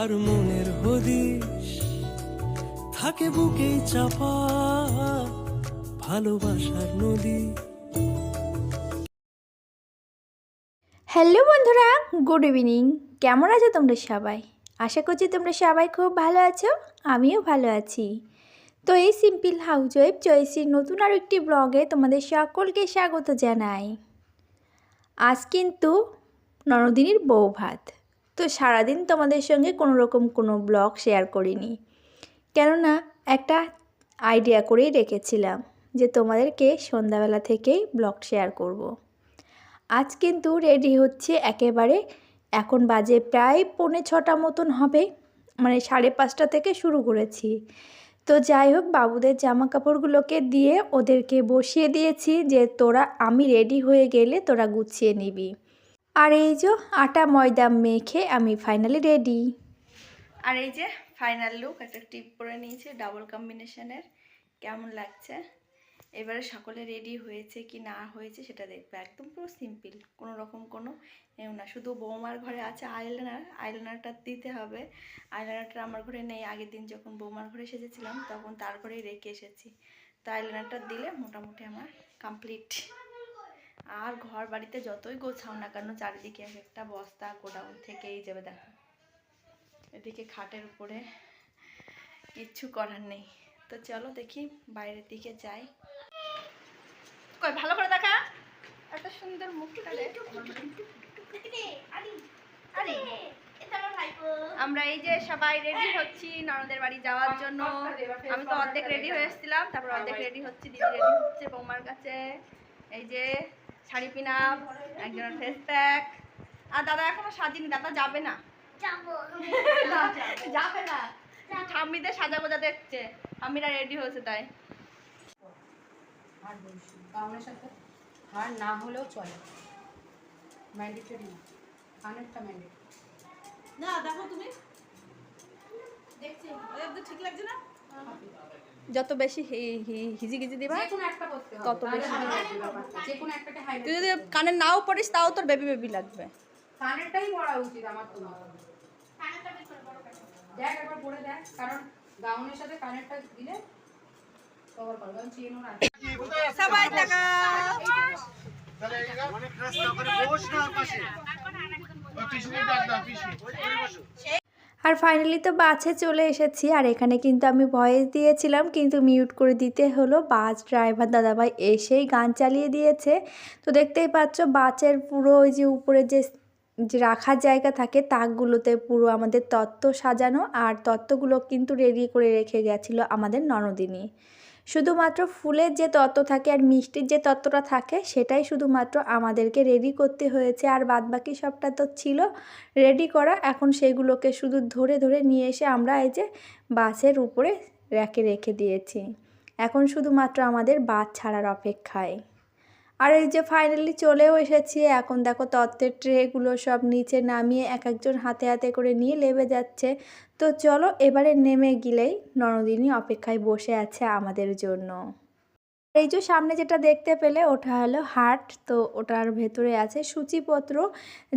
কার মনের হদিশ থাকে বুকে চাপা ভালোবাসার নদী। হ্যালো বন্ধুরা, গুড ইভিনিং। কেমন আছো তোমরা সবাই? আশা করছি তোমরা সবাই খুব ভালো আছো, আমিও ভালো আছি। তো এই সিম্পল হাউস ওয়েব চয়েসির নতুন আর একটি ব্লগে তোমাদের সকলকে স্বাগত জানাই। আজ কিন্তু ননদিনীর বউ ভাত। তো সারাদিন তোমাদের সঙ্গে কোনো রকম কোনো ব্লগ শেয়ার করিনি। কেননা একটা আইডিয়া করেই রেখেছিলাম যে তোমাদেরকে সন্ধ্যাবেলা থেকেই ব্লগ শেয়ার করব। আজ কিন্তু রেডি হচ্ছে একেবারে, এখন বাজে প্রায় পৌনে ছটা মতন হবে মানে সাড়ে পাঁচটা থেকে শুরু করেছি। তো যাই হোক, বাবুদের জামা কাপড়গুলোকে দিয়ে ওদেরকে বসিয়ে দিয়েছি যে তোরা আমি রেডি হয়ে গেলে তোরা গুছিয়ে নিবি। আর এই যে আটা ময়দা মেখে আমি ফাইনালি রেডি আর এই যে ফাইনাল লুক একটা টিপ পরে নিয়েছি ডাবল কম্বিনেশনের কেমন লাগছে? এবারে সকলে রেডি হয়েছে কি না হয়েছে সেটা দেখবে। একদম পুরো সিম্পল কোনো রকম কোনো এও না। শুধু বৌমার ঘরে আছে আইলাইনার আইলাইনারটা দিতে হবে। আইলাইনারটা আমার ঘরে নেই। আগের দিন যখন বৌমার ঘরে এসেছিলাম তখন তার ঘরেই রেখে এসেছি। তো আইলাইনারটা দিলে মোটামুটি আমার কমপ্লিট আর ঘর বাড়িতে যতই গোছাও না কেন, চারিদিকে এক একটা বস্তা, গোডাউন থেকেই যাবে দেখো। এদিকে খাটের উপরে কিচ্ছু করার নেই। তো চলো দেখি বাইরের দিকে যাই। কই, ভালো করে দেখা। এত সুন্দর মুখটা আমরা এই যে সবাই রেডি হচ্ছি ননদের বাড়ি যাওয়ার জন্য। আমি তো অর্ধেক রেডি হয়ে এসেছিলাম, তারপর অর্ধেক রেডি হচ্ছি, দিদি রেডি হচ্ছে বৌমার কাছে। এই যে শাড়ি পিনা একজনের ফেস প্যাক আর দাদা এখনও সাজিনি দাদা যাবে না। যাবে। না। ঠাম্মিদের সাজা গোজা দেখছে। ঠাম্মিরা রেডি হয়েছে তাই। গাউনের সাথে। হার না হলেও চলে। ম্যান্ডেটরি না। কানেরটা ম্যান্ডেটরি না দেখো তুমি। দেখছি। ঠিক লাগছে না? যত বেশি হিজিগিজি দিবা তত বেশি। তুই যদি কানে নাও পড়িস তাও তোর বেবি বেবি লাগবে। কানেরটাই পড়া উচিত আমার তো দেখ একবার পরে দেখ কারণ গাউনের সাথে কানেরটা দিলে কভার করবে কারণ চেন ওর আছে। সবাই টাকা। অনেক রাস্তা করে বস না পাশে। পিছনে ডাক দাও পিছনে বসো আর ফাইনালি তো বাসে চলে এসেছি, আর এখানে কিন্তু আমি ভয়েস দিয়েছিলাম, কিন্তু মিউট করে দিতে হলো। বাস ড্রাইভার দাদাভাই এসেই গান চালিয়ে দিয়েছে। তো দেখতেই পাচ্ছ, বাসের পুরো ওই যে উপরে যে যে রাখার জায়গা থাকে, তাকগুলোতে পুরো আমাদের তত্ত্ব সাজানো, আর তত্ত্বগুলো কিন্তু রেডি করে রেখে গেছিল আমাদের ননদিনী। শুধুমাত্র ফুলের যে তত্ত্ব থাকে আর মিষ্টির যে তত্ত্বটা থাকে, সেটাই শুধুমাত্র আমাদেরকে রেডি করতে হয়েছে। আর বাদ বাকি সবটা তো ছিল রেডি করা। এখন সেগুলোকে শুধু ধরে ধরে নিয়ে এসে আমরা এই যে বাসের উপরে র্যাকে রেখে দিয়েছি। এখন শুধুমাত্র আমাদের বাস ছাড়ার অপেক্ষায়। আর এই যে ফাইনালি চলেও এসেছি, এখন দেখো তত্ত্বের ট্রেগুলো সব নিচে নামিয়ে এক একজন হাতে হাতে করে নিয়ে লেবে যাচ্ছে। তো চলো এবারে নেমে গেলেই নরদিনী অপেক্ষায় বসে আছে আমাদের জন্য। এই যে সামনে যেটা দেখতে পেলে ওটা হলো হাট তো ওটার ভেতরে আছে সূচিপত্র,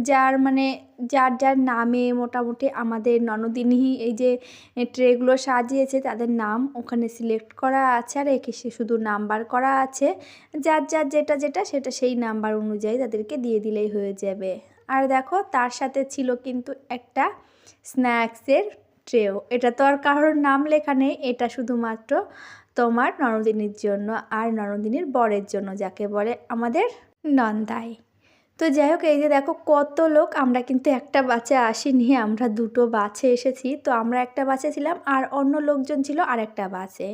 যার মানে যার যার নামে মোটামুটি আমাদের ননদিনী এই যে ট্রেগুলো সাজিয়েছে তাদের নাম ওখানে সিলেক্ট করা আছে আর একে সে শুধু নাম্বার করা আছে। যার যার যেটা যেটা সেটা সেই নাম্বার অনুযায়ী তাদেরকে দিয়ে দিলেই হয়ে যাবে। আর দেখো তার সাথে ছিল কিন্তু একটা স্ন্যাক্সের ট্রেও। এটা তো আর কারোর নাম লেখা নেই, এটা শুধুমাত্র তোমার ননদিনীর জন্য আর ননদিনীর বরের জন্য, যাকে বলে আমাদের নন্দাই। তো যাই হোক, এই যে দেখো কত লোক, আমরা কিন্তু একটা বাসে আসিনি, আমরা দুটো বাসে এসেছি। তো আমরা একটা বাসে ছিলাম আর অন্য লোকজন ছিল আর একটা বাসে।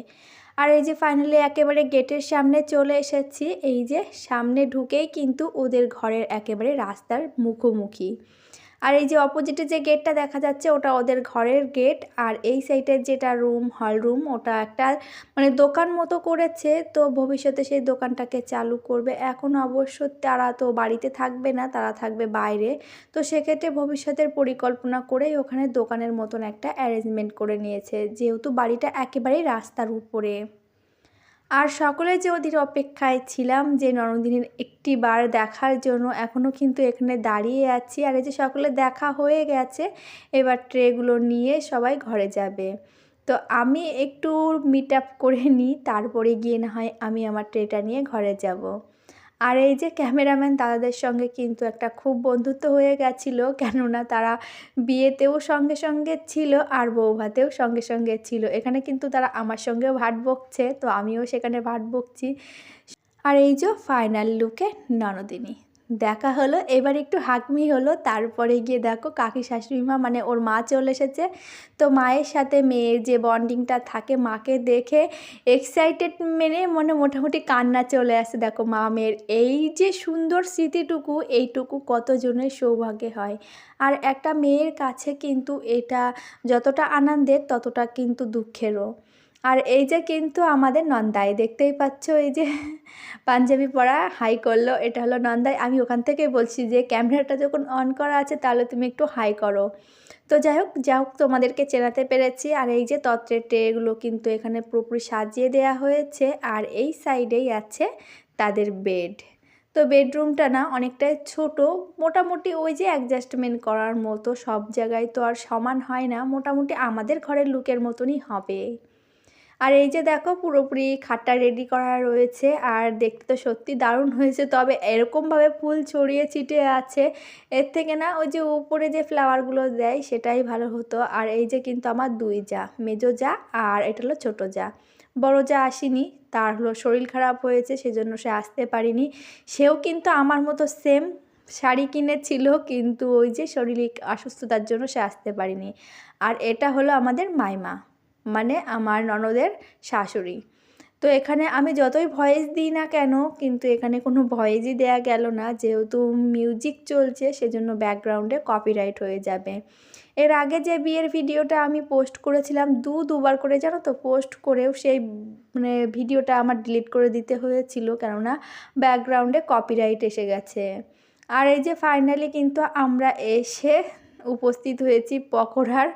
আর এই যে ফাইনালি একেবারে গেটের সামনে চলে এসেছি, এই যে সামনে ঢুকেই কিন্তু ওদের ঘরের একেবারে রাস্তার মুখোমুখি। আর এই যে অপোজিটে যে গেটটা দেখা যাচ্ছে, ওটা ওদের ঘরের গেট। আর এই সাইডের যেটা রুম, হল রুম, ওটা একটা মানে দোকান মতো করেছে। তো ভবিষ্যতে সেই দোকানটাকে চালু করবে। এখন অবশ্য তারা তো বাড়িতে থাকবে না, তারা থাকবে বাইরে। তো সেক্ষেত্রে ভবিষ্যতের পরিকল্পনা করেই ওখানে দোকানের মতন একটা অ্যারেঞ্জমেন্ট করে নিয়েছে। যেহেতু বাড়িটা একেবারেই রাস্তার উপরে। আর সকলে যে ওদের অপেক্ষায় ছিলাম যে নরমদিনের একটি বার দেখার জন্য এখনও কিন্তু এখানে দাঁড়িয়ে আছি। আর এই যে সকলে দেখা হয়ে গেছে, এবার ট্রেগুলো নিয়ে সবাই ঘরে যাবে। তো আমি একটু মিট আপ করে নিই, তারপরে গিয়ে না হয় আমি আমার ট্রেটা নিয়ে ঘরে যাব। আর এই যে ক্যামেরাম্যান দাদাদের সঙ্গে কিন্তু একটা খুব বন্ধুত্ব হয়ে গেছিল, কেননা তারা বিয়েতেও সঙ্গে সঙ্গে ছিল আর বৌভাতেও সঙ্গে সঙ্গে ছিল। এখানে কিন্তু তারা আমার সঙ্গেও ভাট বকছে, তো আমিও সেখানে ভাট বকছি। আর এই যে ফাইনাল লুকে ননদিনী। দেখা হলো, এবার একটু হাকমি হলো, তারপরে গিয়ে দেখো কাকি শাশুড়ি মা মানে ওর মা চলে এসেছে। তো মায়ের সাথে মেয়ের যে বন্ডিংটা থাকে, মাকে দেখে এক্সাইটেড মেনে মনে মোটামুটি কান্না চলে আসে। দেখো মা, মেয়ের এই যে সুন্দর স্মৃতিটুকু, এইটুকু কতজনের সৌভাগ্যে হয়। আর একটা মেয়ের কাছে কিন্তু এটা যতটা আনন্দের, ততটা কিন্তু দুঃখেরও। আর এই যে কিন্তু আমাদের নন্দাই, দেখতেই পাচ্ছ এই যে পাঞ্জাবি পরা হাই করল, এটা হলো নন্দাই। আমি ওখান থেকে বলছি যে ক্যামেরাটা যখন অন করা আছে, তাহলে তুমি একটু হাই করো। তো যাই হোক যাই হোক, তোমাদেরকে চেনাতে পেরেছি। আর এই যে তত্ত্বের ট্রেগুলো কিন্তু এখানে পুরোপুরি সাজিয়ে দেওয়া হয়েছে। আর এই সাইডেই আছে তাদের বেড তো বেডরুমটা না অনেকটাই ছোট। মোটামুটি ওই যে অ্যাডজাস্টমেন্ট করার মতো সব জায়গায় তো আর সমান হয় না। মোটামুটি আমাদের ঘরের লুকের মতনই হবে। আর এই যে দেখো পুরোপুরি খাটটা রেডি করা রয়েছে, আর দেখতে তো সত্যি দারুণ হয়েছে। তবে এরকমভাবে ফুল ছড়িয়ে ছিটিয়ে আছে, এর থেকে না ওই যে উপরে যে ফ্লাওয়ারগুলো দেয় সেটাই ভালো হতো। আর এই যে কিন্তু আমার দুই যা, মেজো যা আর এটা হলো ছোটো যা। বড় যা আসেনি, তার হলো শরীর খারাপ হয়েছে, সেজন্য সে আসতে পারিনি। সেও কিন্তু আমার মতো সেম শাড়ি কিনেছিল, কিন্তু ওই যে শরীরিক অসুস্থতার জন্য সে আসতে পারিনি। আর এটা হলো আমাদের মাইমা। মানে আমার ননদের শাশুড়ি। তো এখানে আমি যতই ভয়েস দিই না কেন, কিন্তু এখানে কোনো ভয়েসই দেয়া গেল না। যেহেতু মিউজিক চলছে, সেজন্য ব্যাকগ্রাউন্ডে কপিরাইট হয়ে যাবে। এর আগে যে বিয়ের ভিডিওটা আমি পোস্ট করেছিলাম, দু দুবার করে জানো তো পোস্ট করেও সেই মানে ভিডিওটা আমার ডিলিট করে দিতে হয়েছিল, কেননা ব্যাকগ্রাউন্ডে কপিরাইট এসে গেছে। আর এই যে ফাইনালি কিন্তু আমরা এসে উপস্থিত হয়েছি পকোড়ার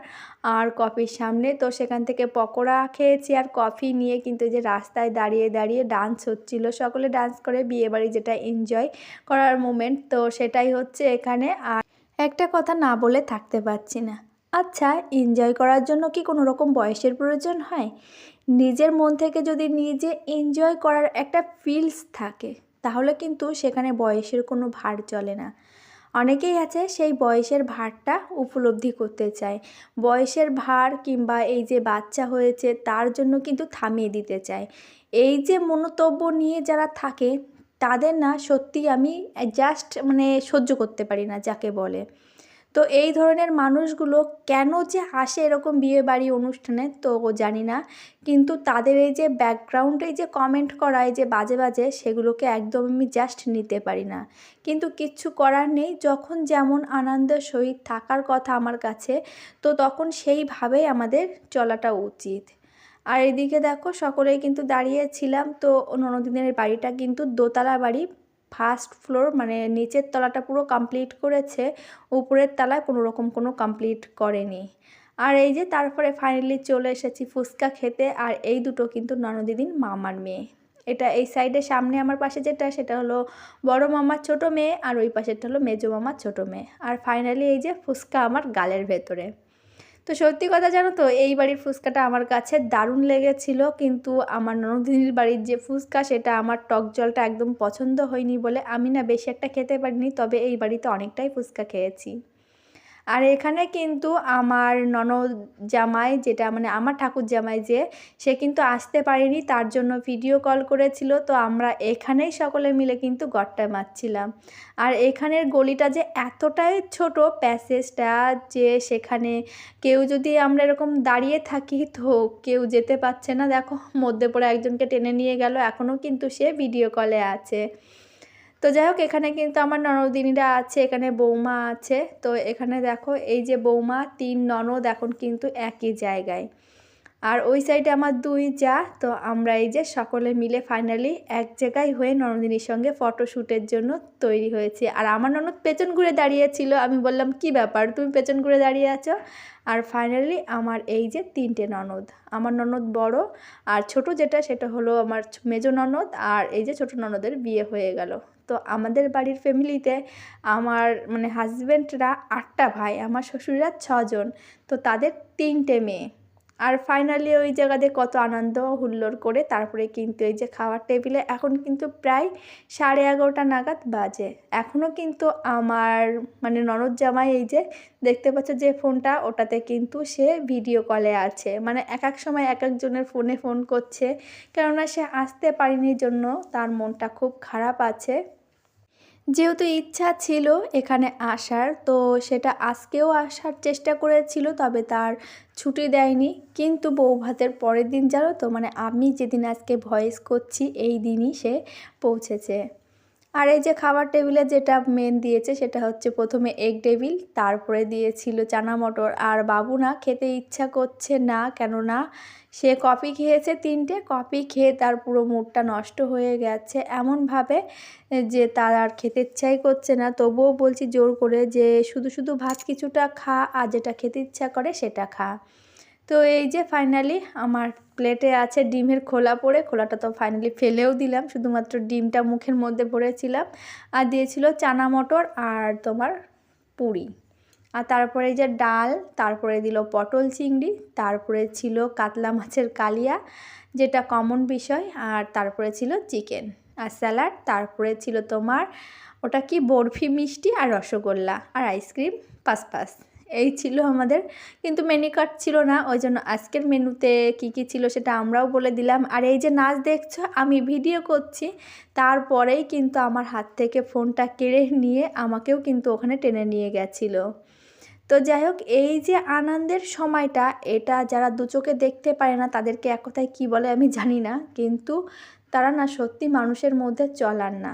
আর কফির সামনে। তো সেখান থেকে পকোড়া খেয়েছি আর কফি নিয়ে কিন্তু যে রাস্তায় দাঁড়িয়ে দাঁড়িয়ে ডান্স হচ্ছিল। সকলে ডান্স করে বিয়েবাড়ি যেটা এনজয় করার মোমেন্ট তো সেটাই হচ্ছে এখানে। আর একটা কথা না বলে থাকতে পারছি না। আচ্ছা এনজয় করার জন্য কি কোনো রকম বয়সের প্রয়োজন হয়? নিজের মন থেকে যদি নিজে এনজয় করার একটা ফিলস থাকে, তাহলে কিন্তু সেখানে বয়সের কোনো ভার চলে না। অনেকেই আছে সেই বয়সের ভারটা উপলব্ধি করতে চায়। বয়সের ভার কিংবা এই যে বাচ্চা হয়েছে তার জন্য কিন্তু থামিয়ে দিতে চায়। এই যে মনোতব্য নিয়ে যারা থাকে, তাদের না সত্যি আমি জাস্ট মানে সহ্য করতে পারি না যাকে বলে। তো এই ধরনের মানুষগুলো কেন যে আসে এরকম বিয়ে বাড়ি অনুষ্ঠানে তো জানি না। কিন্তু তাদের এই যে ব্যাকগ্রাউন্ডে যে কমেন্ট করায় যে বাজে বাজে, সেগুলোকে একদম আমি জাস্ট নিতে পারি না। কিন্তু কিচ্ছু করার নেই, যখন যেমন আনন্দের সহিত থাকার কথা আমার কাছে, তো তখন সেইভাবেই আমাদের চলাটা উচিত। আর এদিকে দেখো, সকলেই কিন্তু দাঁড়িয়েছিলাম তো ননদিনের বাড়িটা কিন্তু দোতলা বাড়ি। ফার্স্ট ফ্লোর মানে নিচের তলাটা পুরো কমপ্লিট করেছে, উপরের তলায় কোনো রকম কোনো কমপ্লিট করেনি। আর এই যে তারপরে ফাইনালি চলে এসেছি ফুচকা খেতে, আর এই দুটো কিন্তু ননদিদিন মামার মেয়ে। এটা এই সাইডের সামনে আমার পাশে যেটা, সেটা হলো বড় মামার ছোট মেয়ে, আর ওই পাশেরটা হলো মেজো মামার ছোট মেয়ে। আর ফাইনালি এই যে ফুচকা আমার গালের ভেতরে। তো সত্যি কথা জানো তো, এই বাড়ির ফুচকাটা আমার কাছে দারুণ লেগেছিল, কিন্তু আমার ননদিনীর বাড়ির যে ফুচকা সেটা আমার টক জলটা একদম পছন্দ হয়নি বলে আমি না বেশি একটা খেতে পারিনি, তবে এই বাড়িতে অনেকটাই ফুচকা খেয়েছি। আর এখানে কিন্তু আমার ননদ জামাই যেটা মানে আমার ঠাকুর জামাই যে, সে কিন্তু আসতে পারেনি, তার জন্য ভিডিও কল করেছিল। তো আমরা এখানেই সকলে মিলে কিন্তু গড়টা মারছিলাম। আর এখানের গলিটা যে এতটাই ছোট, প্যাসেজটা যে সেখানে কেউ যদি আমরা এরকম দাঁড়িয়ে থাকি তো কেউ যেতে পারছে না। দেখো, মধ্যে পড়ে একজনকে টেনে নিয়ে গেল, এখনও কিন্তু সে ভিডিও কলে আছে। তো যাই হোক, এখানে কিন্তু আমার ননদিনীরা আছে, এখানে বৌমা আছে। তো এখানে দেখো, এই যে বৌমা, তিন ননদ এখন কিন্তু একই জায়গায়। আর ওই সাইডে আমার দুই যা, তো আমরা এই যে সকলে মিলে ফাইনালি এক জায়গায় হয়ে ননদিনীর সঙ্গে ফটোশ্যুটের জন্য তৈরি হয়েছে। আর আমার ননদ পেছন ঘুরে দাঁড়িয়েছিল আমি বললাম, কি ব্যাপার, তুমি পেছন ঘুরে দাঁড়িয়ে আছো? আর ফাইনালি আমার এই যে তিনটে ননদ, আমার ননদ বড়, আর ছোট যেটা, সেটা হলো আমার মেজো ননদ, আর এই যে ছোট ননদের বিয়ে হয়ে গেল। তো আমাদের বাড়ির ফ্যামিলিতে আমার মানে হাজব্যান্ডরা আটটা ভাই, আমার শ্বশুররা ছজন। তো তাদের তিনটে মেয়ে। আর ফাইনালি ওই জায়গাতে কত আনন্দ হুল্লোড় করে তারপরে কিন্তু এই যে খাওয়ার টেবিলে এখন কিন্তু প্রায় সাড়ে এগারোটা নাগাদ বাজে। এখনও কিন্তু আমার মানে ননদ জামাই এই যে দেখতে পাচ্ছ যে ফোনটা, ওটাতে কিন্তু সে ভিডিও কলে আছে। মানে এক এক সময় এক একজনের ফোনে ফোন করছে। কেননা সে আসতে পারেনি জন্য তার মনটা খুব খারাপ আছে। যেহেতু ইচ্ছা ছিল এখানে আসার, তো সেটা আজকেও আসার চেষ্টা করেছিল, তবে তার ছুটি দেয়নি। কিন্তু বউ ভাতের পরের দিন, জানো তো মানে আমি যেদিন আজকে ভয়েস করছি, এই দিনই সে পৌঁছেছে। আর এই যে খাবার টেবিলে যেটা মেন দিয়েছে সেটা হচ্ছে প্রথমে এগ টেবিল তারপরে দিয়েছিল চানা মটর। আর বাবু না খেতে ইচ্ছা করছে না, কেননা সে কফি খেয়েছে তিনটে কফি খেয়ে তার পুরো মুডটা নষ্ট হয়ে গেছে। এমনভাবে যে তার আর খেতে ইচ্ছাই করছে না। তবুও বলছি জোর করে যে শুধু শুধু ভাত কিছুটা খা, আর যেটা খেতে ইচ্ছা করে সেটা খা। তো এই যে ফাইনালি আমার প্লেটে আছে ডিমের খোলা পড়ে, খোলাটা তো ফাইনালি ফেলেও দিলাম। শুধুমাত্র ডিমটা মুখের মধ্যে ভরেছিলাম। আর দিয়েছিল চানা মটর আর তোমার পুরি। আর তারপরে যে ডাল, তারপরে দিল পটল চিংড়ি, তারপরে ছিল কাতলা মাছের কালিয়া, যেটা কমন বিষয়। আর তারপরে ছিল চিকেন আর স্যালাড তারপরে ছিল তোমার ওটা কি বরফি মিষ্টি আর রসগোল্লা আর আইসক্রিম পাস পাস। এই ছিল আমাদের। কিন্তু মেনু কার্ড ছিল না ওই জন্য আজকের মেনুতে কি কি ছিল সেটা আমরাও বলে দিলাম। আর এই যে নাচ দেখছ, আমি ভিডিও করছি, তারপরেই কিন্তু আমার হাত থেকে ফোনটা কেড়ে নিয়ে আমাকেও কিন্তু ওখানে টেনে নিয়ে গেছিল। তো যাই হোক, এই যে আনন্দের সময়টা, এটা যারা দু চোখে দেখতে পারে না, তাদেরকে এক কথায় কী বলে আমি জানি না। কিন্তু তারা না সত্যি মানুষের মধ্যে চলার না।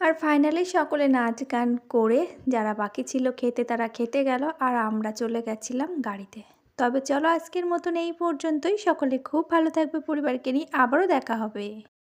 আর ফাইনালি সকলে নাচ গান করে যারা বাকি ছিল খেতে তারা খেতে গেল আর আমরা চলে গেছিলাম গাড়িতে। তবে চলো আজকের মতন এই পর্যন্তই। সকলে খুব ভালো থাকবে পরিবারকে নিয়ে। আবারও দেখা হবে।